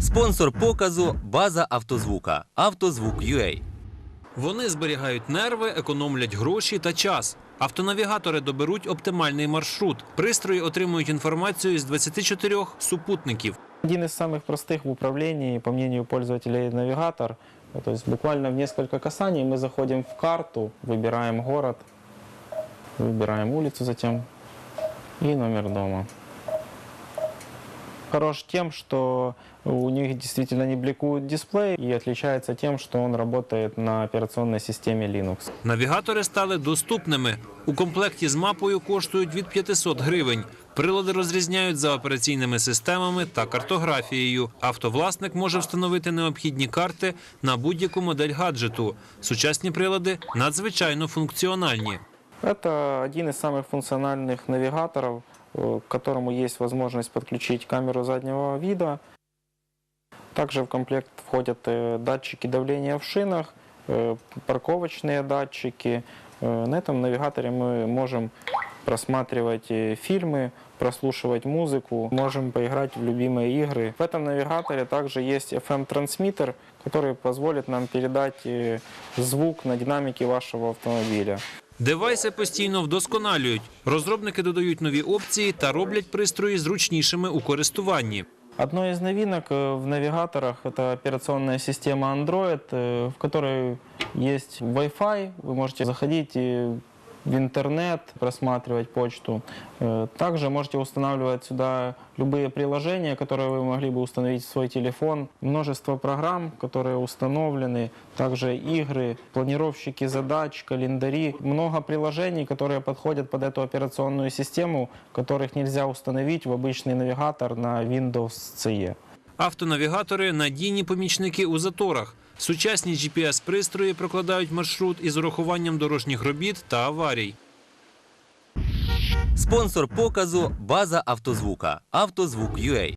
Спонсор показу база автозвука. Автозвук.UA. Вони зберігають нерви, економлять гроші та час. Автонавігатори доберуть оптимальний маршрут. Пристрої отримують інформацію з 24 супутників. Один из самых простых в управлении, по мнению пользователей, навигатор. То есть буквально в несколько касаний мы заходим в карту, выбираем город, выбираем улицу затем и номер дома. Хорош тем, что у них действительно не бликует дисплей и отличается тем, что он работает на операционной системе Linux. Навігатори стали доступними. У комплекті з мапою коштують від 500 гривень. Прилади розрізняють за операційними системами та картографією. Автовласник може встановити необхідні карти на будь-яку модель гаджету. Сучасні прилади надзвичайно функціональні. Это один из самых функциональных навигаторов, э, к которому есть возможность подключить камеру заднего вида. Также в комплект входят э, датчики давления в шинах, э, парковочные датчики. Э, На этом навигаторе мы можем просматривать э, фильмы, прослушивать музыку, можем поиграть в любимые игры. В этом навигаторе также есть FM-трансмиттер, который позволит нам передать э, звук на динамике вашего автомобиля. Девайси постійно вдосконалюють. Розробники додають нові опції та роблять пристрої зручнішими у користуванні. Одной из новинок э, в навигаторах это операционная система Android, э, в которой есть Wi-Fi. Вы можете заходить э, в интернет, просматривать почту. Э, Также можете устанавливать сюда любые приложения, которые вы могли бы установить в свой телефон. Множество программ, которые установлены. Также игры, планировщики задач, календари. Много приложений, которые подходят под эту операционную систему, которых нельзя установить в обычный навигатор на Windows CE. Автонавігатори надійні помічники у заторах. Сучасні GPS-пристрої прокладають маршрут із урахуванням дорожніх робіт та аварій. Спонсор показу база автозвука. Автозвук.UA.